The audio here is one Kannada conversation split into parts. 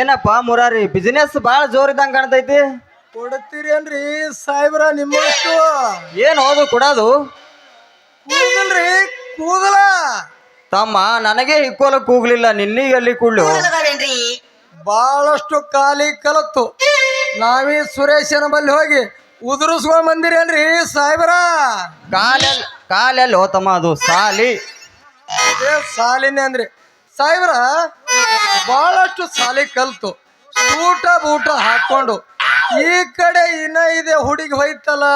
ಏನಪ್ಪ ಮುರಾರಿ? ಬಿಸಿನೆಸ್ ಭಾಳ ಜೋರ್ ಇದ್ದಂಗ ಕಾಣ್ತೈತಿ? ಕೊಡ್ತೀರೇನ್ರಿ ಸಾಹೇಬ್ರ ನಿಮ್ಮಷ್ಟು? ಏನು ಹೌದು ಕೊಡೋದು? ಕೂದಲ್ರಿ ಕೂದಲ ತಮ್ಮ ನನಗೆ ಇಕ್ಕೋಲ ಕೂಗ್ಲಿಲ್ಲ ನಿನ್ನಿಗೆ ಅಲ್ಲಿ ಕೂಡ್ಲು. ಬಹಳಷ್ಟು ಖಾಲಿ ಕಲತ್ತು. ನಾವೀ ಸುರೇಶನ ಬಲ್ಲಿ ಹೋಗಿ ಉದುರಿಸ್ಕೊಂಡ್ ಬಂದಿರೇನ್ರಿ ಸಾಹೇಬ್ರ? ಕಾಲೆಲ್ ಕಾಲೆಲ್ಲಿ ಹೋತಮ್ಮ ಅದು ಸಾಲಿ. ಅದೇ ಸಾಲಿನೇ ಅಂದ್ರಿ. ಸಾಹೇಬ್ರ ಬಹಳಷ್ಟು ಸಾಲಿ ಕಲ್ತು ಊಟ ಬೂಟ ಹಾಕೊಂಡು ಈ ಕಡೆ ಇನ್ನ ಇದೆ ಹುಡುಗಿ ಹೋಯ್ತಲ್ಲ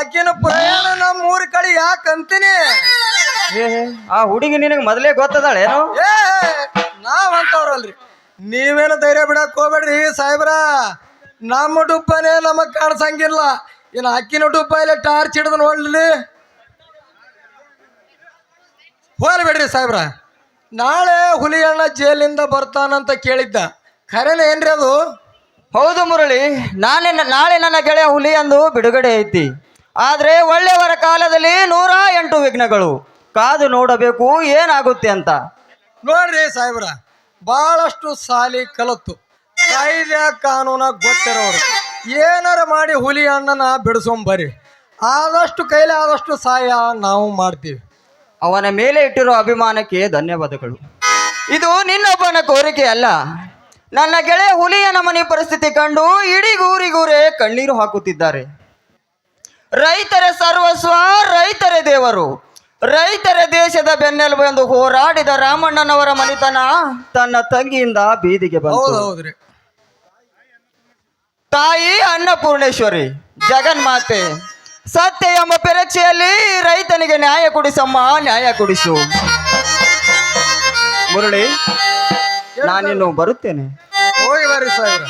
ಆಕಿನ ಪ್ರಯಾಣ ನಮ್ಮ ಊರ ಕಡೆ ಯಾಕಂತೀನಿ ಆ ಹುಡುಗಿ ನಿನಗೆ ಮೊದಲೇ ಗೊತ್ತದಾಳೆ ಏ ನಾವ್ ಅಂತವ್ರಲ್ರಿ. ನೀವೇನು ಧೈರ್ಯ ಬಿಡಕ್ ಹೋಗ್ಬೇಡ್ರಿ ಸಾಹೇಬ್ರ. ನಮ್ಮ ಡುಬ್ಬನೇ ನಮಗ್ ಕಾಣಿಸಂಗಿಲ್ಲ. ಇನ್ನು ಅಕ್ಕಿನ ಡುಬ್ಬ ಇಲ್ಲ ಟಾರ್ಚ್ ಹಿಡಿದು ನೋಡ್ಲಿ ಹೋಗ್ಬೇಡ್ರಿ ಸಾಹೇಬ್ರ. ನಾಳೆ ಹುಲಿಯಣ್ಣ ಜೈಲಿಂದ ಬರ್ತಾನಂತ ಕೇಳಿದ್ದ. ಖರೇನ ಏನ್ರಿ ಅದು? ಹೌದು ಮುರಳಿ ನಾನೇ ನಾಳೆ ನನ್ನ ಗೆಳೆಯ ಹುಲಿ ಅಂದು ಬಿಡುಗಡೆ ಐತಿ. ಆದ್ರೆ ಒಳ್ಳೆಯವರ ಕಾಲದಲ್ಲಿ ನೂರ ಎಂಟು ವಿಘ್ನಗಳು. ಕಾದು ನೋಡಬೇಕು ಏನಾಗುತ್ತೆ ಅಂತ. ನೋಡ್ರಿ ಸಾಹೇಬ್ರ ಬಹಳಷ್ಟು ಸಾಲಿ ಕಲತ್ತು. ಕಾಯ್ದೆ ಕಾನೂನ ಗೊತ್ತಿರೋರು. ಏನಾರ ಮಾಡಿ ಹುಲಿ ಅಣ್ಣನ ಬಿಡಿಸೋಂಬರಿ ಆದಷ್ಟು ಕೈಲಿ ಆದಷ್ಟು ಸಹಾಯ ನಾವು ಮಾಡ್ತೀವಿ. ಅವನ ಮೇಲೆ ಇಟ್ಟಿರೋ ಅಭಿಮಾನಕ್ಕೆ ಧನ್ಯವಾದಗಳು. ಇದು ನಿನ್ನೊಬ್ಬನ ಕೋರಿಕೆ ಅಲ್ಲ. ನನ್ನ ಗೆಳೆಯ ಹುಲಿಯ ನಮನಿ ಪರಿಸ್ಥಿತಿ ಕಂಡು ಇಡೀ ಊರಿಗೂರೇ ಕಣ್ಣೀರು ಹಾಕುತ್ತಿದ್ದಾರೆ. ರೈತರ ಸರ್ವಸ್ವ ರೈತರ ದೇವರು. ರೈತರ ದೇಶದ ಬೆನ್ನೆಲುಬು ಎಂದು ಹೋರಾಡಿದ ರಾಮಣ್ಣನವರ ಮನೆತನ ತನ್ನ ತಂಗಿಯಿಂದ ಬೀದಿಗೆ ಬಂತು. ತಾಯಿ ಅನ್ನಪೂರ್ಣೇಶ್ವರಿ ಜಗನ್ಮಾತೆ ಸತ್ಯ ಎಂಬ ಪರೀಕ್ಷೆಯಲ್ಲಿ ರೈತನಿಗೆ ನ್ಯಾಯ ಕೊಡಿಸಮ್ಮ ನ್ಯಾಯ ಕೊಡಿಸು. ಮುರಳಿ ನಾನಿನ್ನು ಬರುತ್ತೇನೆ. ಹೋಗಿ ಬರ್ರಿ ಸಾಹೇಬ್ರ.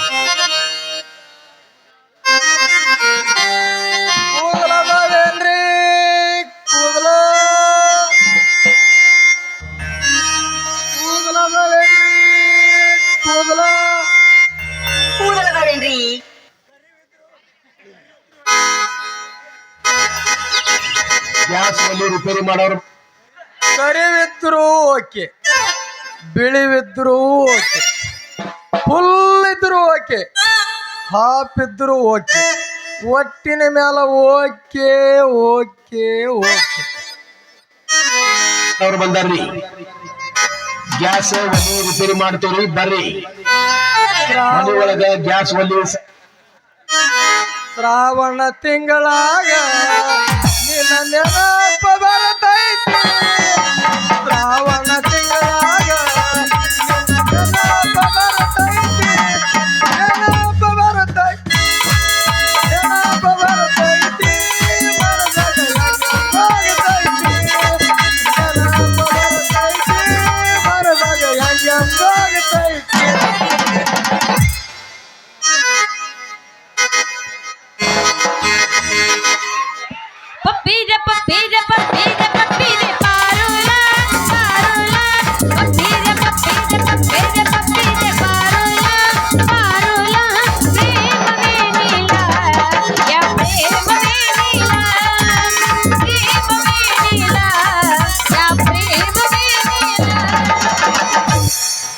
ಗ್ಯಾಸ್ ಅಲ್ಲಿ ರಿಪೇರಿ ಮಾಡೋರು. ಕರಿವಿದ್ರು ಓಕೆ ಬಿಳಿವಿದ್ರು ಓಕೆ ಫುಲ್ ಇದ್ರು ಓಕೆ ಹಾಫ್ ಇದ್ರು ಓಕೆ ಒಟ್ಟಿನ ಮ್ಯಾಲ ಓಕೆ ಓಕೆ ಓಕೆ. ಅವ್ರು ಬಂದಾರ್ರಿ. ಗ್ಯಾಸ್ ಒಲಿ ರಿಪೇರಿ ಮಾಡ್ತೀವ್ರಿ ಬರ್ರಿ. ಮನೆ ಒಳಗ ಗ್ಯಾಸ್ ಒಲಿ ಶ್ರಾವಣ ತಿಂಗಳಾಗ ನಿನ್ನ ನೆನಪ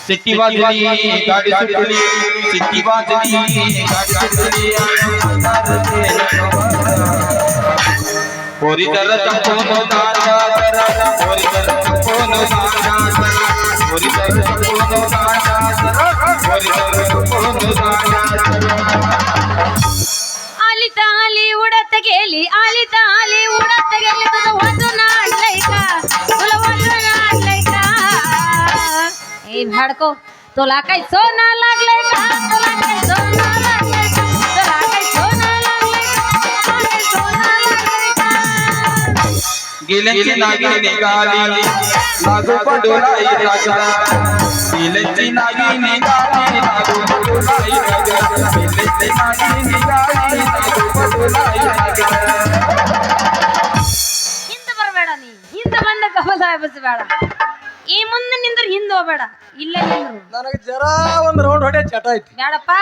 ಸಿಟ್ಟಿ ಬಾಜಲಿ ಗಾಡಿ ಸುತ್ತಲಿ ಸಿಟ್ಟಿ ಬಾಜಲಿ ಗಾಡಿ ಆಲಿ ತಾಲಿ, ಉಡತಗೆಲಿ, ಆಲಿ ತಾಲಿ, ಉಡತಗೆಲಿ, ಒಂದು ನಾಡ್ಲೈಕ झाड को तुला तो काही सोना लागले का? तुला काही सोना लागले का तुला काही सोना लागले का तुला काही सोना लागले का गिल्यांची नागी निघाली लागू पडोलाई राजा। गिल्यांची नागी निघाली लागू पडोलाई राजा गिल्यांची नागी निघाली लागू पडोलाई राजा। ಹಿಂದೆ ಬಂದ ಬೇಡ. ಈ ಮುಂದೆ ನಿಂದ್ರೆ ಹಿಂದೆ ಹೋಗ್ಬೇಡ. ಇಲ್ಲೇ ನಿಂದ್ರು. ನನಗೆ ಜರ ಒಂದು ರೌಂಡ್ ಹೊಡೆ ಚಟ ಐತಿ. ಬೇಡಪ್ಪ.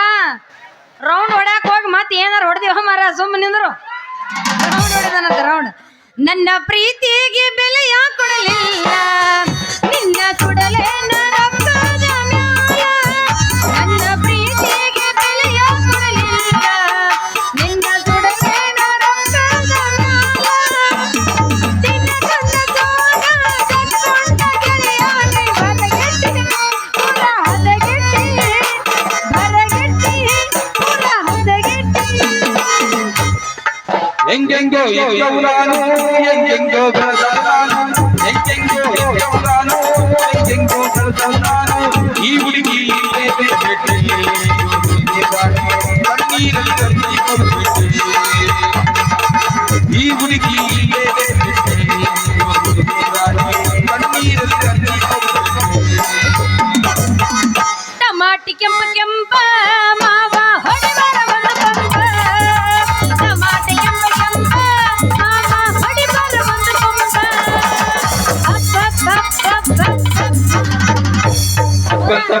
ರೌಂಡ್ ಹೊಡ್ಯಾಕ ಹೋಗಿ ಮತ್ತೆ ಏನಾರು ಹೊಡೆದಿವ ಮಾರ ಸುಮ್ಮ ನಿಂದ್ರು. ರೌಂಡ್ ಹೊಡೆದನಂತ ರೌಂಡ್ ನನ್ನ ಪ್ರೀತಿಗೆ ಬೆಲೆಯ ಕೊಡಲಿಲ್ಲ? ನಿನ್ನ ಕೊಡಲೇ ರಕ್ತದ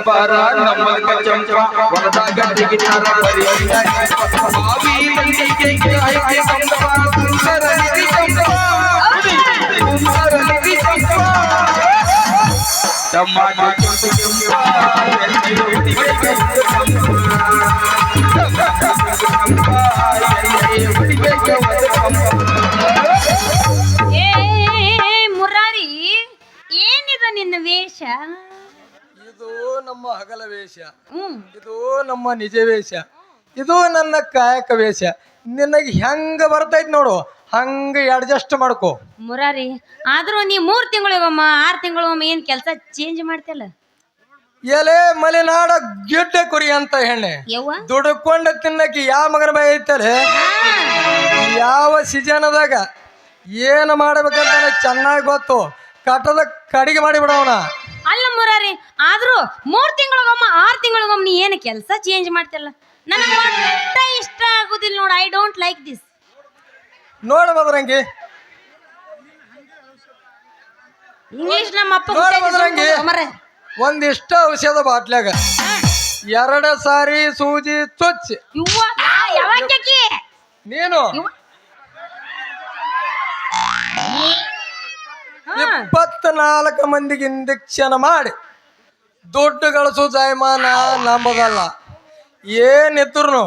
ಬಂತ ಬಾರ ನಮ್ಮ ಚಂಪ ಹೊರದಾಗ ತೆಗಿತಾರ ಬರೀ ಬಾವಿ ಮಂದಿಗೆ ಆಯ್ಕೆ ಕಂಬ ಸುಂದರ ನಿಧಿ ಕಂಬ ಸುಂದರ ನಿಧಿ ಕಂಬ ಟಮಾಟೋ ಕೆಂಪು ಕೆಂಪ ನಮ್ಮ ಹಗಲ ವೇಷ. ಇದು ನಮ್ಮ ನಿಜ ವೇಷ. ಇದು ನನ್ನ ಕಾಯಕ ವೇಷ. ನಿನಗೆ ಹೆಂಗ ಬರ್ತೈತಿ ನೋಡು. ಹಂಗ ಅಡ್ಜಸ್ಟ್ ಮಾಡ್ಕೋ. ಮುರಾರಿ ಆದ್ರೂ ನೀ ಮೂರ್ ತಿಂಗಳಿಗೊಮ್ಮ ಆರ್ ತಿಂಗಳಿಗೊಮ್ಮ ಏನ್ ಕೆಲಸ ಚೇಂಜ್ ಮಾಡ್ತಿಲ್ಲ ಎಲೆ ಮಲೆನಾಡ ಗಿಡ್ಡ ಕುರಿ ಅಂತ ಹೆಣ್ಣೆ. ದುಡ್ಕೊಂಡ ತಿನ್ನಕ್ಕೆ ಯಾವ ಮಗನ ಬಾಯಿ ಐತಲೆ? ಯಾವ ಸಿಜನದಾಗ? ಏನು ಮಾಡ್ಬೇಕಂತ ನನಗ್ ಚೆನ್ನಾಗಿ ಗೊತ್ತು. ಕಟ್ಟದ ಕಡಿಗೆ ಮಾಡಿಬಿಡವನ. ಅಲ್ಲ ಮುರಾರಿ ಆದ್ರೂ ಮೂರ್ ತಿಂಗಳಿಗೊಮ್ಮ ಆರ್ ತಿಂಗಳಿಗೊಮ್ಮ ನೀ ಏನು ಕೆಲಸ ಚೇಂಜ್ ಮಾಡ್ತಿಲ್ಲ ನನಗೆ ಒಟ್ಟ ಇಷ್ಟ ಆಗುದಿಲ್ಲ ನೋಡು ಐ ಡೋಂಟ್ ಲೈಕ್ ದಿಸ್ ನೋಡು ಬದ್ರಂಗಿ ಇಂಗ್ಲಿಷ್ ನಮ್ಮ ಅಪ್ಪ ನೋಡು. ಮರೆ ಒಂದಿಷ್ಟ ಔಷಧ ಬಾಟ್ಲಾಗ ಎರಡ ಸಾರಿ ಸೂಜಿ ಚುಚ್ಚಿ. ಇವ್ವ ಯಾವಾಕಿ ನೀನು? ಇಪ್ಪತ್ನಾಲ್ಕು ಮಂದಿಗೆ ಇಂಜೆಕ್ಷನ್ ಮಾಡಿ ದುಡ್ಡು ಗಳಿಸೋ ಜಾಯಮಾನ ನಂಬದಲ್ಲ ಏನಿದ್ರು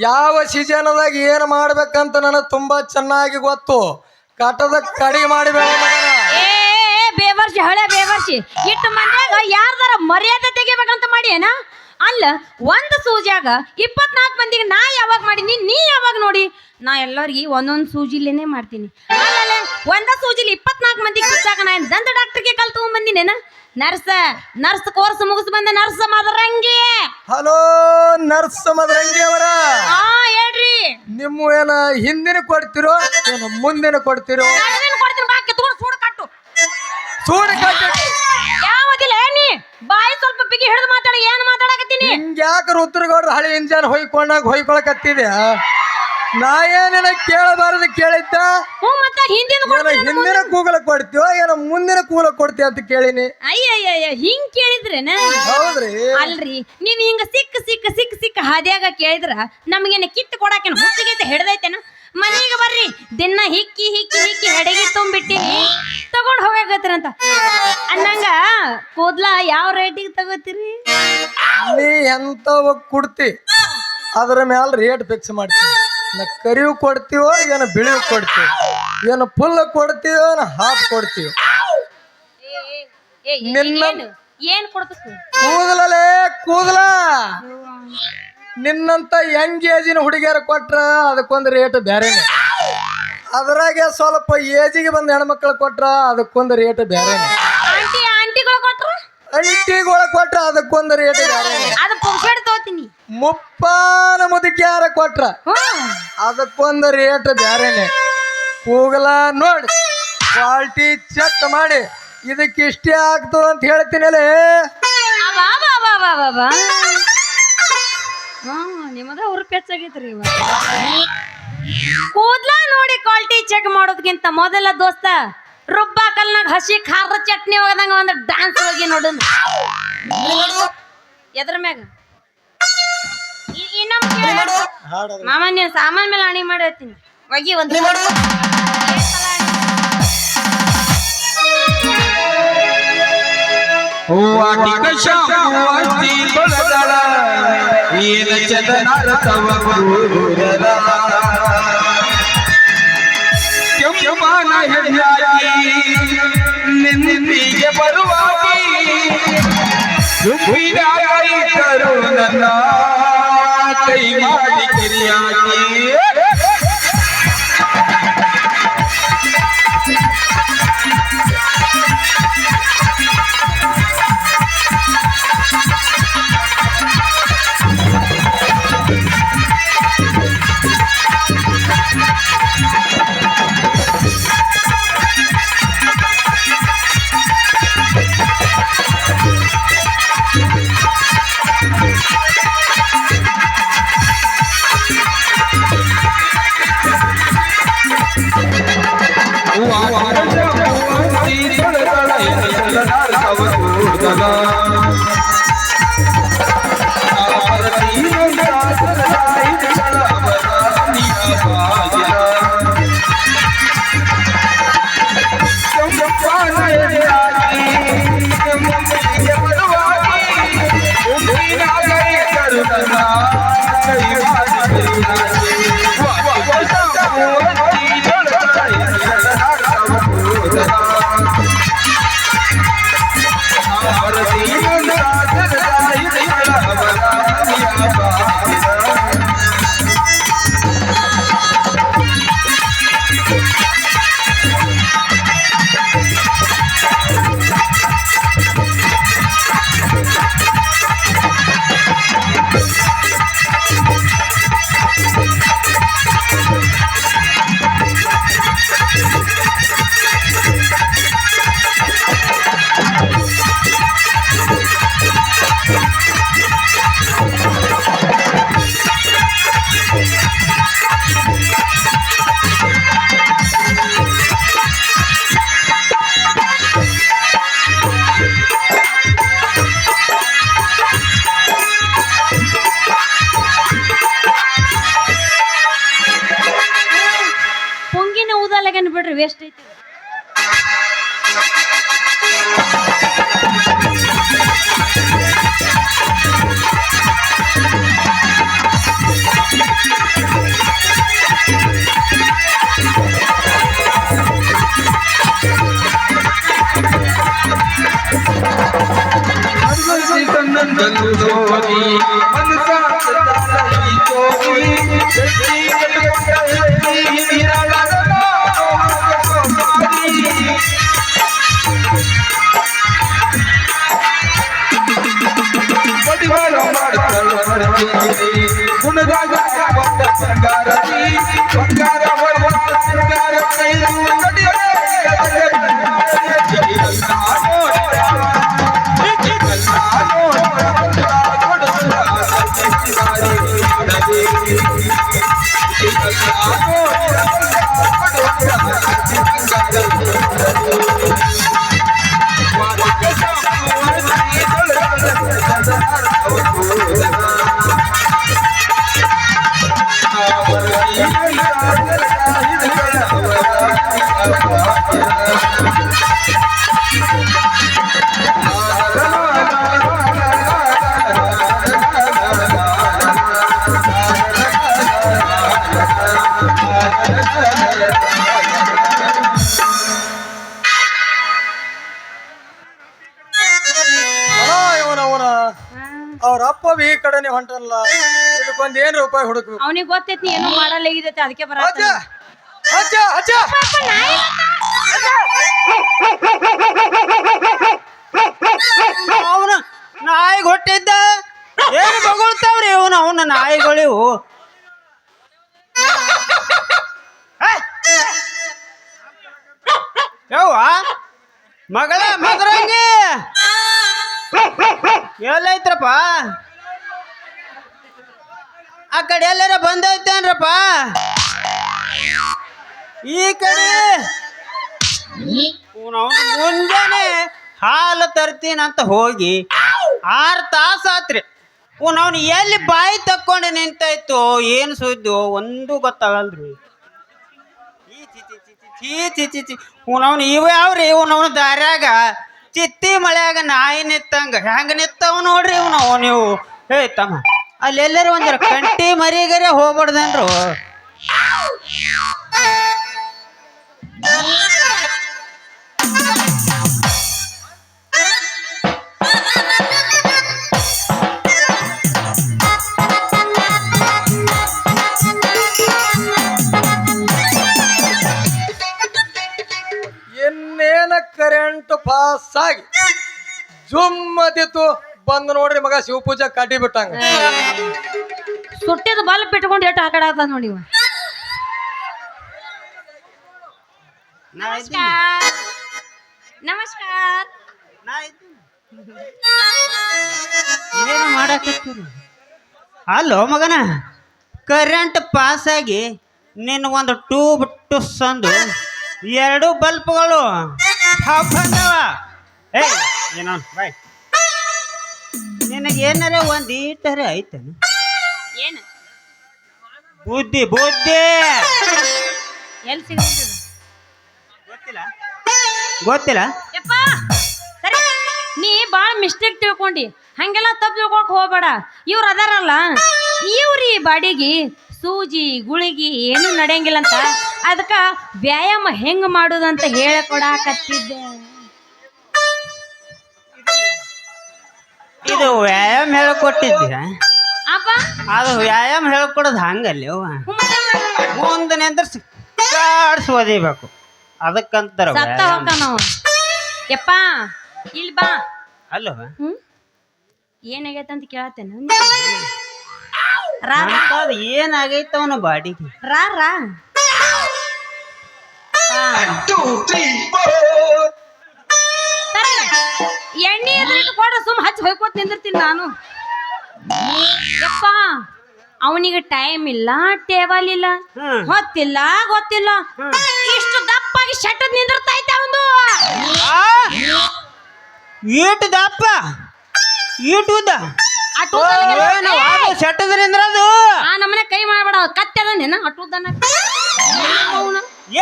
ಯಾವ ಸೀಸನ್ದಾಗ ಏನು ಮಾಡ್ಬೇಕಂತ ನನಗೆ ತುಂಬಾ ಚೆನ್ನಾಗಿ ಗೊತ್ತು. ಮಗನ. ಏ ಬೇವರ್ಸಿ ಹಳೆ ಬೇವರ್ಸಿ ಇಟ್ಟು ಮಂದ್ಯಾಗ ಯಾರ್ದಾರ ಮರ್ಯಾದೆ ತೆಗಿಬೇಕಂತ ಮಾಡಿ ಏನ ಅಲ್ಲ ಒಂದು ಸೂಜಿಯಾಗ ಇಪ್ಪತ್ನಾಲ್ಕು ಮಂದಿಗೆ ನಾ ಯಾವಾಗ ಮಾಡೀನಿ ನೀ ಯಾವಾಗ ನೋಡಿ? ನಾ ಎಲ್ಲರಿಗೆ ಒಂದೊಂದು ಸೂಜಿಲೇನೆ ಮಾಡ್ತೀನಿ. ಆಮೇಲೆ ಒಂದ ಸೂಜಿಲಿ ಇಪ್ಪತ್ನಾಲ್ಕು ಮಂದಿಗೆ ಕಿತ್ತಾಗ ನಾ ದಂತ ಡಾಕ್ಟರ್ಗೆ ಕಲ್ ತಗೊಂಡ್ಬಂದಿನೇನ ನರ್ಸ ನರ್ಸ್ ಕೋರ್ಸ್ ಮುಗಿಸ್ ಬಂದೆ nurse Madarangi. Hello nurse Madrangi ಅವರ. ಹಾ ಹೇಳ್ರಿ. ನಿಮ್ಮ ಏನ ಹಿಂದಿನ ಕೊಡ್ತಿರೋ ಏನು ಮುಂದಿನ ಕೊಡ್ತಿರೋ? ಕೊಡ್ತೀನಿ ಬಾ ಕಿತ್ಕೊಂಡು ಸೂಡು ಕಟ್ಟು. ಸೂಡಿ ಯಾವದಿಲ್ಲ ನೀ ಬಾಯಿ ಸ್ವಲ್ಪ ಬಿಗಿ ಹಿಡಿದು ಮಾತಾಡಿ ಏನ್ ಮಾತಾಡಕತ್ತೀನಿ? ಹಿಂಗ್ ಯಾಕೆ ರುದ್ರಗೌಡ್ರ ಹಳೆ ಇಂಜನ್ ಹೊಯ್ಕೊಂಡಾಗ ಹೊಯ್ಕೊಳಕತ್ತಿದ್ಯಾ? ನಾ ಏನೇನ ಕೇಳಬಾರದು ಕೇಳಿದ್ದ? ಹ್ಞೂ ಮತ್ತೆ ಹಿಂದಿನ ಹಿಂದಿನ ಕೂಗಲ ಕೊಡ್ತೀವೋ ಏನೋ ಮುಂದಿನ ಕೂಗಲ ಕೊಡ್ತೀಯ ಅಂತ ಕೇಳಿನಿ. ಅಯ್ಯಯ್ಯ ಹಿಂಗ್ ಕೇಳಿದ್ರೇನ? ಹೌದ್ರಿ. ಅಲ್ರಿ ನೀವ್ ಹಿಂಗ ಸಿಕ್ಕ ಸಿಕ್ಕ ಸಿಕ್ಕ ಸಿಕ್ಕ ಹಾದ್ಯಾಗ ಕೇಳಿದ್ರ ನಮ್ಗೇನ ಕಿತ್ತು ಕೊಡಾಕೇನ ಹುಚ್ಚಿಗೈತೆ ಹಿಡ್ದೈತೇನ? ಮನೆಗೆ ಬರ್ರಿ. ದಿನ ಹಿಕ್ಕಿ ಹಿಕ್ಕಿ ಹಿಕ್ಕಿ ಹೆಡಗಿ ತುಂಬಿಟ್ಟಿನಿ. ತಗೊಂಡ್ ಹೋಗಾಕತ್ತೀರಂತ ಅನ್ನಂಗ ಕೂದ್ಲ ಯಾವ ರೇಟಿಗೆ ತಗೋತೀರಿ? ನೀ ಎಂತವ ಕುಡ್ತಿ? ಅದ್ರ ಮ್ಯಾಲ ರೇಟ್ ಫಿಕ್ಸ್ ಮಾಡ್ತೀವಿ ನಾ ಕರಿವು ಕೊಡ್ತೀವೋ ಏನು ಬಿಳಿ ಕೊಡ್ತೀವಿ? ಏನು ಫುಲ್ ಕೊಡ್ತೀವೋ ಏನು ಹಾಫ್ ಕೊಡ್ತೀವಿ? ನಿನ್ನ- ಏನು? ಏನ್ ಕೊಡ್ತೀವಿ ಕೂದಲೇ ಕೂದಲ. ನಿನ್ನಂತ ಯಂಗ್ ಏಜಿನ ಹುಡುಗಿಯರ ಕೊಟ್ರ ಅದಕ್ಕೊಂದು ರೇಟ್ ಬೇರೆ ಅದ್ರಾಗೆ ಸ್ವಲ್ಪ ಏಜಿಗೆ ಬಂದ ಹೆಣ್ಮಕ್ಳು ಕೊಟ್ರ ಅದಕ್ಕೊಂದು ರೇಟ್ ಬೇರೆ ಆಂಟಿ ಆಂಟಿಗಳು ಕೊಟ್ರು? ಅಂಟಿಗಳ ಕೊಟ್ರ ಅದಕ್ಕೊಂದು ರೇಟ್ ಬೇರೆನೆ ಅದು ಮುಪ್ಪಾನ ಮುದುಕಿಯಾರ ಕೊಟ್ರ ಅದಕ್ಕೊಂದು ರೇಟ್ ಬೇರೆನೆ ಕೂಗಲ ನೋಡಿ ಕ್ವಾಲಿಟಿ ಚೆಕ್ ಮಾಡಿ ಇದಕ್ಕೆ ಇಷ್ಟೇ ಆಗ್ತದ ಅಂತ ಹೇಳ್ತೀನಲ್ಲೇ ಹಾ ನಿಮ್ಮದ ಉರುಪು ಹೆಚ್ಚಾಗೈತ್ರಿ ಕೂದ್ಲ ನೋಡಿ ಕ್ವಾಲಿಟಿ ಚೆಕ್ ಮಾಡೋದಕ್ಕಿಂತ ಮೊದಲ ದೋಸ್ತ ರುಬ್ಬಾ ಕಲ್ನಾಗ ಹಸಿ ಖಾರ ಚಟ್ನಿ ಹೋಗದಂಗ ಒಂದು ಡಾನ್ಸ್ ಹೋಗಿ ನೋಡು. ಎದ್ರ ಮ್ಯಾಗ. ಮಾಮ ನೀನ್ ಸಾಮಾನ್ ಮೇಲೆ ಅಣಿ ಮಾಡಿರ್ತೀನಿ ಹೋಗಿ ಒಂದು ಶಾಂತಿ ತೊಳೆದಳ ಏನ ಚಂದನಾರ ತವ ಗುರುರಲ ಕೆಂಪನ ಹೆಣ್ಣಾಗಿ ನಿನ್ನಿಗೆ ಬರುವಾಗಿ ರುಬ್ಬಿನಾಯಿತರು ನನ್ನ ಕೈ ಮಾಡಿ ಕಿರಿಯಾಗಿ. हुआ ರೂಪಾಯಿ ಹುಡುಕ್ಬೇಕು. ಅವನಿಗೆ ಗೊತ್ತೈತಿ ಏನೋ ಮಾಡಲಾಗಿದೈತಿ ಅದಕ್ಕೆ ಅಜ್ಜ ಬರತ್ತ ಅಜ್ಜ. ಅಜ್ಜ ಅವನು ನಾಯಿಗೆ ಹೊಟ್ಟಿದ್ದ. ಏನು ಬಗುಳ್ತಾವ್ರಿ ಇವನು? ಅವನ ನಾಯಿಗಳಿವು. ಯವ್ವ ಮಗಳ ಮದ್ರಂಗಿ. ಎಲ್ಲೈತ್ರಪ್ಪ ಆ ಕಡೆ ಎಲ್ಲಾರ ಬಂದೈತೇನ್ರಪ್ಪ? ಈ ಕಡೆ ಮುಂಜಾನೆ ಹಾಲು ತರ್ತೀನಂತ ಹೋಗಿ ಆರು ತಾಸು ಆತ್ರಿ. ಅವನು ಎಲ್ಲಿ ಬಾಯಿ ತಕ್ಕೊಂಡು ನಿಂತಾಯ್ತು ಏನು ಸುದ್ದು ಒಂದು ಗೊತ್ತಾಗಲ್ರಿ. ಚೀ ಚಿ ಚಿ ಚಿ ಅವನು ಇವ ಯಾವ್ರಿ? ಅವನು ದಾರ್ಯಾಗ ಚಿತ್ತಿ ಮಳೆಯಾಗ ನಾಯಿ ನಿತ್ತಂಗ. ಹೆಂಗ ನಿತ್ತವ್ ನೋಡ್ರಿ ಇವನವ ನೀವು ಹೇ ತಮ್ಮ. ಅಲ್ಲಿ ಒಂದ್ರ ಒಂದರ ಕಂಟಿ ಮರಿಗರೆ ಹೋಗ್ಬಾರ್ದನ್ರು? ಇನ್ನೇನ ಕರೆಂಟ್ ಪಾಸ್ ಆಗಿ ಜುಮ್ಮದಿತ್ತು ಬಂದು ನೋಡ್ರಿ ಮಗ ಶಿವ ಪೂಜೆ ಕಟ್ಟಿ ಬಿಟ್ಟಂಗ ಸುಟ್ಟಿದ ಬಲ್ಬ್ ಬಿಟ್ಕೊಂಡು ಎಷ್ಟು ಹಾಕಡಾತ ನೋಡಿ ಇವ. ನಮಸ್ಕಾರ. ನಮಸ್ಕಾರ. ಏನು ಮಾಡಕತ್ತೀರಿ? ಅಲ್ಲೋ ಮಗನ ಕರೆಂಟ್ ಪಾಸ್ ಆಗಿ ನಿನ್ನ ಒಂದು ಟ್ಯೂಬ್ ಟುಸ್ ಅಂದು ಎರಡು ಬಲ್ಪ್ಗಳು ಬಂದವ ಏ ಏನೋ ಬಾಯ್. ಏನಾರ ಒಂದು ಈಟರ ಐತೇನು ಏನು? ಬುದ್ಧಿ ಬುದ್ಧಿ! ಎಲ್ಲಿ ಸಿಗುತ್ತೆ ಗೊತ್ತಿಲ್ಲ. ಗೊತ್ತಿಲ್ಲ. ಯಪ್ಪ ಸರಿ. ನೀ ಭಾಳ ಮಿಸ್ಟೇಕ್ ತಿಳ್ಕೊಂಡಿ. ಹಂಗೆಲ್ಲ ತಪ್ಪು ತಿಳ್ಕೊಳಕ್ ಹೋಗ್ಬೇಡ. ಇವ್ರು ಅದಾರಲ್ಲ ಇವ್ರಿ ಬಾಡಿಗೆ ಸೂಜಿ ಗುಳಿಗಿ ಏನು ನಡೆಯಂಗಿಲ್ಲ ಅಂತ. ಅದಕ್ಕ ವ್ಯಾಯಾಮ ಹೆಂಗ್ ಮಾಡುದಂತ ಹೇಳಕೊಡಾಕತ್ತಿದ್ದೆ ಇದು ವ್ಯಾಯಾಮ ಹೇಳ್ಕೊಟ್ಟಿದ್ಯ ಅಪ್ಪ. ಅದು ವ್ಯಾಯಾಮ ಹೇಳ್ಕೊಡೋದು ಹಂಗಲ್ಲಿ ಅವ್ವ. ಮುಂದೆ ನಿಂದ್ರಿಸಿ ಕಾಡ್ಸಿ ಒದಿಬೇಕು. ಅದಕ್ಕಂತಾರ ಸತ್ತ ಹೋಗ ನಾವು ಯಪ್ಪ ಇಲ್ಲಿ ಬಾ. ಅಲ್ಲವ ಹ್ಮ್? ಏನಾಗೈತೆ ಅಂತ ಕೇಳತ್ತೇನೆ. ರಾ ಅದು ಏನಾಗೈತ ಅವನ ಬಾಡಿಗೆ. ರಾ ರಾ. ತರಲ್ಲ. ಎಣ್ಣೆ ಕೊಡ ಸುಮ್ ಹಚ್ಚಿ ಹೊಯ್ಕೋತ್ ನಿಂದಿರ್ತೀನಿ ನಾನು. ಯಪ್ಪ ಅವನಿಗೆ ಟೈಮ್ ಇಲ್ಲ ಟೇಬಲ್ ಇಲ್ಲ. ಹೊತ್ತಿಲ್ಲ ಗೊತ್ತಿಲ್ಲ ಇಷ್ಟು ದಪ್ಪಾಗಿ ಶೆಟ್ಟದ್ ನಿಂದಿರ್ತೈತೆ ಅವನು. ಏಟು ದಪ್ಪ. ಏಟು ಉದ್ದ. ಅಟು ನಿಂದ್ರದು. ಅದು ಆ ನಮ್ಮನೆ ಕೈ ಮಾಡ್ಬೇಡ ಕತ್ತೆ ಅದ ಅಟುದನ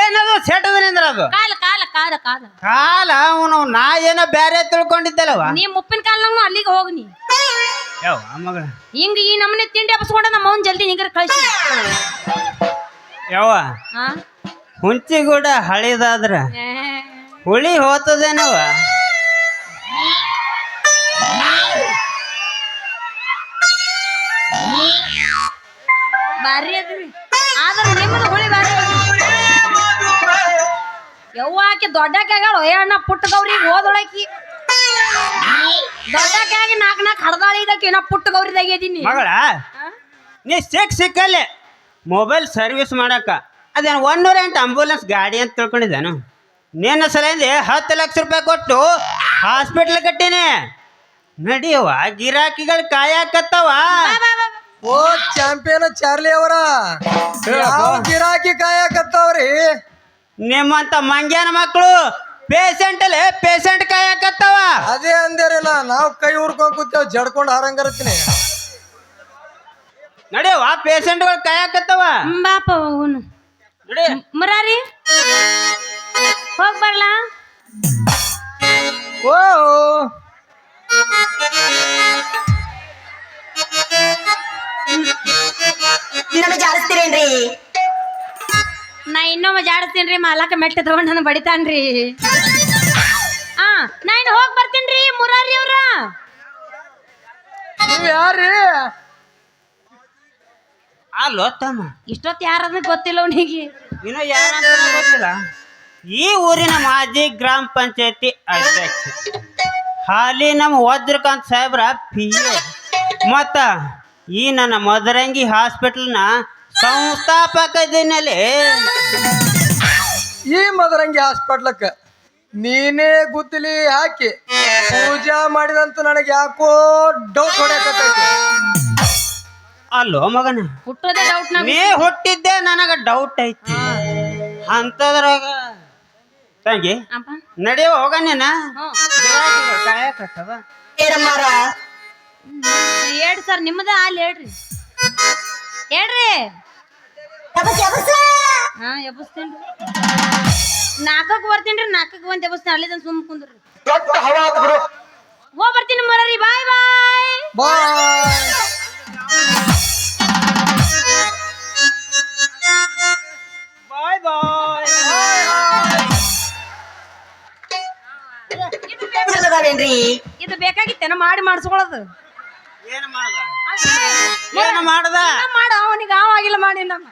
ಏನದು ಸೆಟ್ಟದ್ರಿಂದ ಅದು? ಕಾಲ ಕಾಲ ಕಾಲ ಕಾಲ. ಕಾಲ ಅವನು ನಾ ಏನೋ ಬ್ಯಾರೆ ತಿಳ್ಕೊಂಡಿದ್ದಲ್ಲವ? ನೀ ಮುಪ್ಪಿನ ಕಾಲ್ನಾಗ ಅಲ್ಲಿಗೆ ಹೋಗಿ ನೀ. ಯಾವ ಮಗಳ. ಹಿಂಗ ಈ ನಮ್ಮನೆ ತಿಂಡಿ ಹಬ್ಸ್ಕೊಂಡ ನಮ್ಮ ಅವನ್ ಜಲ್ದಿ ನಿಗರ್ ಕಳಿಸಿ. ಯಾವ ಹುಂಚಿ ಹುಂಚಿಗೂಡ ಹಳಿದಾದ್ರ ಹುಳಿ ಹೋತದೇನವ ಬಾರಿ ಅದ್ರಿ. ಆದ್ರೆ ನಿಮ್ಮದು ಹುಳಿ ಬಾರಿ ಯವ್ವ ಆಕಿ ದೊಡ್ಡಕ್ಕೆ ಏ ಅಣ್ಣ ಪುಟ್ಟ ಗೌರಿಗೆ ಓದೊಳಕಿ ದೊಡ್ಡಕ್ಕೆ ಆಗಿ ನಾಲ್ಕು ನಾಲ್ಕು ಹಡ್ದಾಳಿ ಇದಕ್ಕೆ ನಾ ಪುಟ್ಟ ಗೌರಿದಾಗ ಇದೀನಿ. ಮಗಳ ನೀ ಸಿಕ್ ಸಿಕ್ಕಲ್ಲೇ ಮೊಬೈಲ್ ಸರ್ವಿಸ್ ಮಾಡಕ್ಕ. ಅದೇನು ಒನ್ನೂರ ಎಂಟು ಆಂಬುಲೆನ್ಸ್ ಗಾಡಿ ಅಂತ ತಿಳ್ಕೊಂಡಿದ್ದಾನು? ನಿನ್ನ ಸಲಿಂದ ಹತ್ತು ಲಕ್ಷ ರೂಪಾಯಿ ಕೊಟ್ಟು ಹಾಸ್ಪಿಟ್ಲ್ ಕಟ್ಟಿನಿ. ನಡಿಯವ ಗಿರಾಕಿಗಳು ಕಾಯಕತ್ತವ ಓ ಚಾಂಪಿಯನ್ ಚಾರ್ಲಿ ಅವರ. ಯಾವ ಗಿರಾಕಿ ಕಾಯಕತ್ತಾವ್ರಿ? ನಿಮ್ಮಂತ ಮಂಗ್ಯಾನ ಮಕ್ಕಳು ಪೇಷಂಟ್ ಅಲ್ಲೇ ಪೇಷಂಟ್ ಕಾಯಕತ್ತವ. ಅದೇ ಅಂದಿರಲ್ಲ ನಾವು ಕೈ ಉರ್ಕೊಂಡ್ ಕೂತೇವ್ ಜಡ್ಕೊಂಡ್ ಹಾರಂಗಿರ್ತೀನಿ ನಡಿಯವ್ವ ಪೇಷಂಟ್ಗಳು ಕಾಯಕತ್ತವ. ಬಾಪ ಹಾಕತ್ತವ ನಡಿ. ಮುರಾರಿ? ಹೋಗ್ ಬರ್ಲಾ? ಓ ಇನ್ನೊಮ್ಮೆ ರೀ ಮಾಲಕ ಮೆಟ್ಟ ತಗೊಂಡ್ ನನ್ನ ಬಡಿತಾನ್ರಿ. ಆ ನಾ ಇನ್ನು ಹೋಗಿ ಬರ್ತೀನ್ರಿ ಮುರಾರಿ ಅವ್ರ. ಯಾರ್ರಿ? ಅಲ್ಲೋ ತಮ್ಮ ಇಷ್ಟೊತ್ತು ಯಾರನ್ನ ಗೊತ್ತಿಲ್ಲ ಅವನಿಗೆ ಇನ್ನು ಯಾರಂತ ಗೊತ್ತಿಲ್ಲ. ಈ ಊರಿನ ಮಾಜಿ ಗ್ರಾಮ ಪಂಚಾಯತಿ ಅಧ್ಯಕ್ಷ. ಹಾಲಿ ನಮ್ಮ ವಜ್ರಕಾಂತ್ ಸಾಹೇಬ್ರ ಪಿ ಎ ಮತ್ತ ಈ ನನ್ನ ಮದರಂಗಿ ಹಾಸ್ಪಿಟಲ್ನ ಸಂಸ್ಥಾಪಕ ದಿನಲೆ ಈ ಮದರಂಗಿ ಹಾಸ್ಪಿಟ್ಲಕ್ಕ ನೀನೇ ಗುದ್ದಲಿ ಹಾಕಿ ಪೂಜಾ ಮಾಡಿದಂತ ನನಗೆ ಯಾಕೋ ಡೌಟ್ ಹೊಡೆಯಕತ್ತೈತಿ. ಅಲ್ಲೋ ಮಗನ ಹುಟ್ಟೋದೇ ಡೌಟ್ ನೀ ಹುಟ್ಟಿದ್ದೆ ನನಗ ಡೌಟ್ ಐತಿ. ಅಂತದ್ರಾಗ ತಂಗಿ ಅಪ್ಪ. ನಡೆಯೋ ಹೋಗ ನೀನ? ಹ್ಞೂ. ಕಾಯಕತ್ತವ ಏರಮ್ಮಾರ ಹೇಳ್ರಿ ಸರ್ ನಿಮ್ಮದ ಅಲ್ಲಿ ಹೇಳ್ರಿ. ಹೇಳ್ರಿ. ಹಾ ಎಬ್ಬಸ್ತೇನ್ರಿ ನಾಲ್ಕಕ್ಕೆ ಬರ್ತೀನಿ ನಾಲ್ಕಕ್ಕೆ ಬಂದು ಎಬ್ಬಸ್ತೇನೆ ಅಲ್ಲಿಂದ ಸುಮ್ ಕುಂದ್ರಿ ದೊಡ್ಡ ಹವಾ ಬಿಡು ಹೋಗ್ ಬರ್ತೀನಿ ಮರರಿ ಬಾಯ್ ಬಾಯ್ ಬಾಯ್ ಬಾಯ್ ಬಾಯ್ ಅದಾವೇನ್ರಿ ಇದು ಬೇಕಾಗಿತ್ತೇನ ಮಾಡಿ ಮಾಡಿಸ್ಕೊಳ್ಳೋದು ಏನು ಮಾಡ್ದ ಏನು ಮಾಡ್ದ ಮಾಡ ಅವನಿಗೆ ಆಗಿಲ್ಲ ಮಾಡಿ ನಮ್ಮ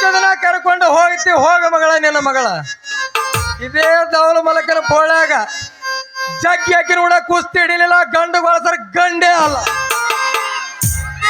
ಎಷ್ಟು ದಿನ ಕರ್ಕೊಂಡು ಹೋಗ್ತಿ, ಹೋಗ ಮಗಳ ನಿನ್ನ ಮಗಳ. ಇದೇ ದವಲು ಮಲಕನ ಪೋಳ್ಯಾಗ. ಜಗ್ಗಿ ಹಾಕಿನ ಕೂಡ ಕುಸ್ತಿ ಹಿಡಿಲಿಲ್ಲ, ಗಂಡು ಬಳಸರ್ ಗಂಡೇ ಅಲ್ಲ.